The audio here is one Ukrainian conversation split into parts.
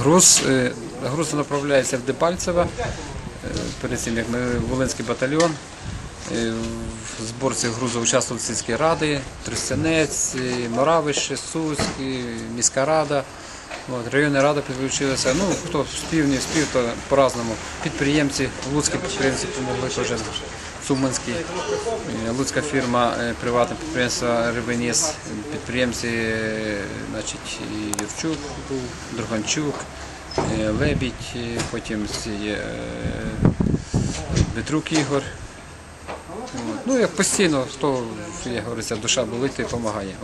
Груз, е, груз направляється в Дебальцеве. Е, Перед цим як ми Волинський батальйон. Е, В зборці грузу участвували сільські ради, Тростянець, Моравище, Суськ, е, міська рада. От, районна рада підключилася. Ну, хто спів, не спів, то по-разному. Підприємці, луцькі підприємці допомогли теж. Суманський, е, луцька фірма, е, приватне підприємство Рибеніс, підприємці, е, значить, Юрчук був, Друганчук, Лебідь, потім ці, е, Ігор. Ну, як постійно, хто, як говориться, душа болить, той допомагає.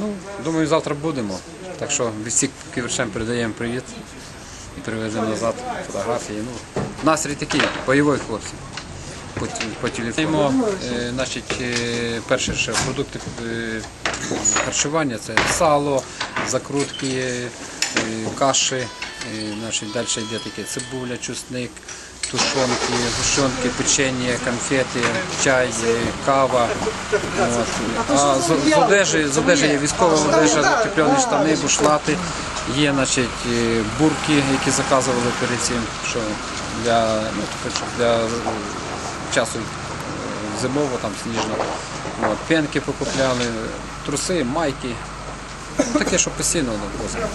Ну, думаю, завтра будемо. Так що від всіх ківершем передаємо привіт і привеземо назад фотографії. Ну, настрій такий, бойовий хлопці. По, телефону. Е, значить, е, перше, продукти е, харчування це сало, закрутки, каші, далі йде таке цибуля, чесник, тушонки, гущонки, печення, конфети, чай, кава. А з, одежі, з одежі є військова одежа, теплені штани, бушлати, є бурки, які заказували перед цим, що для, ну, е, часу зимово, там сніжно. От, пенки покупляли, труси, майки. Ну, таке, що постійно возимо.